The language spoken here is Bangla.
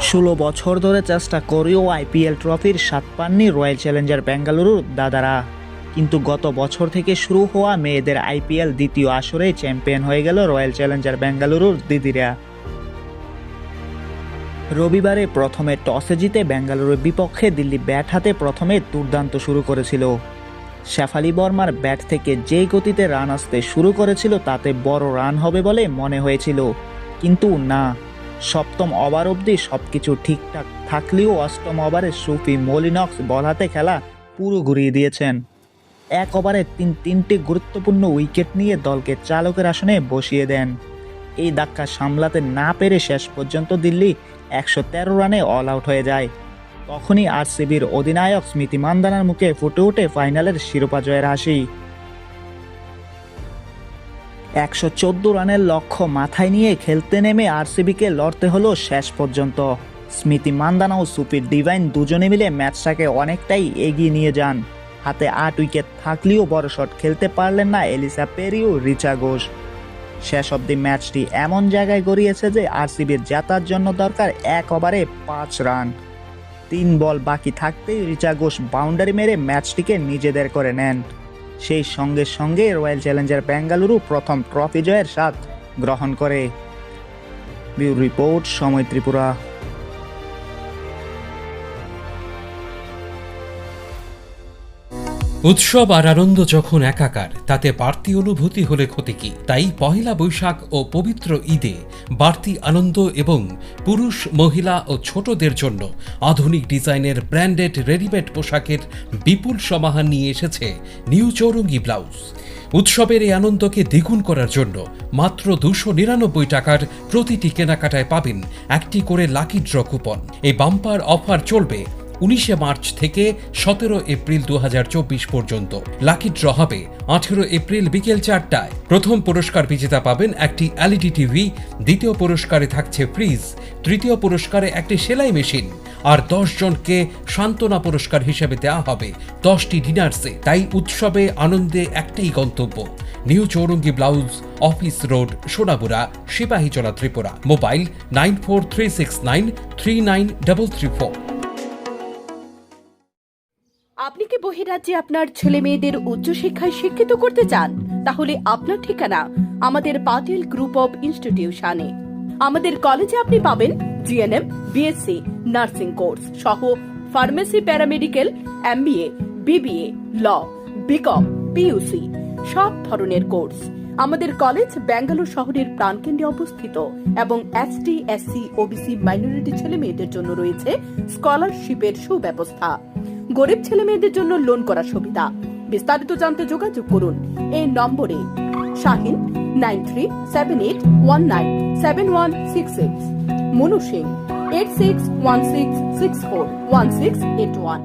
ষোলো বছর ধরে চেষ্টা করেও আইপিএল ট্রফির স্বাদ পাননি রয়্যাল চ্যালেঞ্জার বেঙ্গালুরুর দাদারা। কিন্তু গত বছর থেকে শুরু হওয়া মেয়েদের আইপিএল দ্বিতীয় আসরে চ্যাম্পিয়ন হয়ে গেল রয়্যাল চ্যালেঞ্জার বেঙ্গালুরুর দিদিরা। রবিবারে প্রথমে টসে জিতে বেঙ্গালুরুর বিপক্ষে দিল্লি ব্যাট হাতে প্রথমে দুর্দান্ত শুরু করেছিল। শেফালি বর্মার ব্যাট থেকে যে গতিতে রান আসতে শুরু করেছিল তাতে বড় রান হবে বলে মনে হয়েছিল। কিন্তু না, সপ্তম ওভার অবধি সব কিছু ঠিকঠাক থাকলেও অষ্টম ওভারে সুফি মলিনক্স বল হাতে খেলা পুরো ঘুরিয়ে দিয়েছেন। এক ওভারে তিন, তিনটি গুরুত্বপূর্ণ উইকেট নিয়ে দলকে চালকের আসনে বসিয়ে দেন। এই ধাক্কা সামলাতে না পেরে শেষ পর্যন্ত দিল্লি একশো তেরো রানে অল আউট হয়ে যায়। তখনই আরসিবির অধিনায়ক স্মৃতি মান্দানার মুখে ফুটে ওঠে ফাইনালের শিরোপা জয়ের হাসি। একশো চোদ্দ রানের লক্ষ্য মাথায় নিয়ে খেলতে নেমে আরসিবিকে লড়তে হলো শেষ পর্যন্ত। স্মৃতি মান্দানা ও সুপির ডিভাইন দুজনে মিলে ম্যাচটাকে অনেকটাই এগিয়ে নিয়ে যান। হাতে আট উইকেট থাকলেও বড় শট খেলতে পারলেন না এলিসা পেরি ও রিচা ঘোষ। শেষ অবধি ম্যাচটি এমন জায়গায় গড়িয়েছে যে আরসিবির জেতার জন্য দরকার এক ওভারে পাঁচ রান। তিন বল বাকি থাকতেই রিচা ঘোষ বাউন্ডারি মেরে ম্যাচটিকে নিজেদের করে নেন। সেই সঙ্গে সঙ্গে রয়্যাল চ্যালেঞ্জার বেঙ্গালুরু প্রথম ট্রফি জয়ের স্বাদ গ্রহণ করে। বিউ রিপোর্ট সময় ত্রিপুরা। উৎসব আর আনন্দ যখন একাকার, তাতে বাড়তি অনুভূতি হলে ক্ষতি কি? তাই পহেলা বৈশাখ ও পবিত্র ঈদে বাড়তি আনন্দ এবং পুরুষ, মহিলা ও ছোটদের জন্য আধুনিক ডিজাইনের ব্র্যান্ডেড রেডিমেড পোশাকের বিপুল সমাহার নিয়ে এসেছে নিউ চৌরঙ্গি ব্লাউজ। উৎসবের এই আনন্দকে দ্বিগুণ করার জন্য মাত্র দুশো নিরানব্বই টাকার প্রতিটি কেনাকাটায় পাবেন একটি করে লাকি ড্র কুপন। এই বাম্পার অফার চলবে উনিশে মার্চ থেকে সতেরো এপ্রিল দু হাজার চব্বিশ পর্যন্ত। লাকি ড্র হবে আঠেরো এপ্রিল বিকেল চারটায়। প্রথম পুরস্কার বিজেতা পাবেন একটি এলইডি টিভি, দ্বিতীয় পুরস্কারে থাকছে ফ্রিজ, তৃতীয় পুরস্কারে একটি সেলাই মেশিন। আর দশ জনকে সান্ত্বনা পুরস্কার হিসেবে দেওয়া হবে দশটি ডিনার্সে। তাই উৎসবে আনন্দে একটাই গন্তব্য। New Chowringhee blouse, office road, Sonabura, Sipahijala Tripura. Mobile nine four three six nine three nine double three four. বহিরাজ্যে আপনার ছেলে মেয়েদের উচ্চশিক্ষায় শিক্ষিত করতে চান, তাহলে আপনার ঠিকানা আমাদের পাটিল গ্রুপ অব ইনস্টিটিউশনে। আমাদের কলেজে আপনি পাবেন জিএনএম, বিএসসি, নার্সিং কোর্স সহ pharmacy paramedical, MBA, BBA, law, BCom, PUC সব ধরনের কোর্স। আমাদের কলেজ ব্যাঙ্গালোর শহরের প্রাণকেন্দ্রে অবস্থিত এবং এসটি, এসসি, ওবিসি মাইনরিটি ছেলে মেয়েদের জন্য রয়েছে স্কলারশিপের সুব্যবস্থা। গরিব ছেলে মেয়েদের জন্য লোন করার সুবিধা। বিস্তারিত জানতে যোগাযোগ করুন। এই নম্বরে Shahin nine three seven eight one nine seven one six six, Manu Singh eight six one six six four one six eight one.